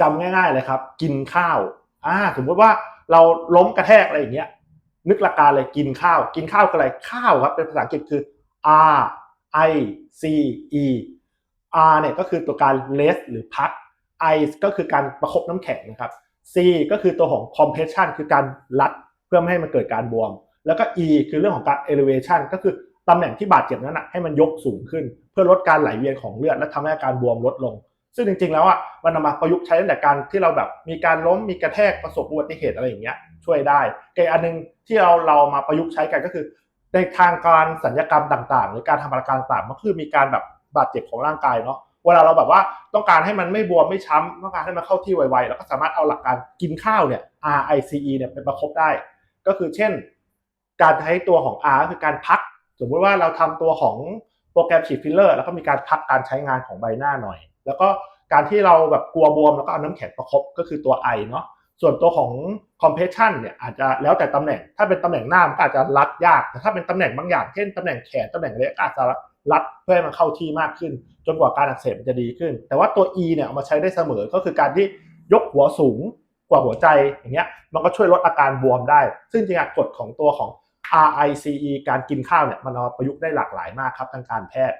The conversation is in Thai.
จำง่ายๆเลยครับ กินข้าวอ่าสมมติว่าเราล้มกระแทกอะไรอย่างเงี้ย นึกหลักการเลยกินข้าว กินข้าวคืออะไรข้าวครับเป็นภาษาอังกฤษคือ R I C E R เนี่ยก็คือตัวการ rest หรือพัก I ก็คือการประคบน้ำแข็งนะครับ C ก็คือตัวของ compression คือการรัดเพื่อไม่ให้มันเกิดการบวม แล้วก็ E คือเรื่องของการ elevation ก็คือตำแหน่งที่บาดเจ็บนั้นนะให้มันยกสูงขึ้น เพื่อลดการไหลเวียนของเลือดและทำให้อาการบวมลดลง ซึ่งจริงๆ แล้วอะมันนำมาประยุกต์ใช้ตั้งแต่การที่เราแบบมีการล้มมีกระแทกประสบอุบัติเหตุอะไรอย่างเงี้ยช่วยได้แต่อันนึงที่เราเรามาประยุกต์ใช้กันก็คือ ในทางการสัญญกรรมต่างๆ หรือการทำอาการต่างๆมันคือมีการแบบบาดเจ็บของร่างกายเนาะเวลาเราแบบว่าต้องการให้มันไม่บวมไม่ช้ำต้องการให้มันเข้าที่ไวๆเราก็สามารถเอาหลักการกินข้าวเนี่ย RICE เนี่ยเป็นประคบได้ ก็คือเช่น การใช้ตัวของ R ก็คือการพัก สมมุติว่าเราทำตัวของโปรแกรมฉีดฟิลเลอร์ แล้วก็มีการพักการใช้งานของใบหน้าหน่อย แล้วก็การที่เราแบบกลัวบวมแล้วก็เอาน้ำแข็งประคบก็คือตัว I เนาะส่วนตัวของ compression เนี่ยอาจจะแล้วแต่ตำแหน่ง ถ้าเป็นตำแหน่งหน้ามันก็อาจจะรัดยาก แต่ถ้าเป็นตำแหน่งบางอย่าง เช่นตำแหน่งแขนตำแหน่งเล็กอาจจะรัดเพื่อให้มันเข้าที่มากขึ้น จนกว่าการอักเสบมันจะดีขึ้น แต่ว่าตัว E เนี่ยเอามาใช้ได้เสมอก็คือการที่ยกหัวสูงกว่าหัวใจอย่างเงี้ยมันก็ช่วยลดอาการบวมได้ ซึ่งจริงๆกฎของตัวของ RICE การกินข้าวเนี่ยมันเอามาประยุกต์ได้หลากหลายมากครับทางการแพทย์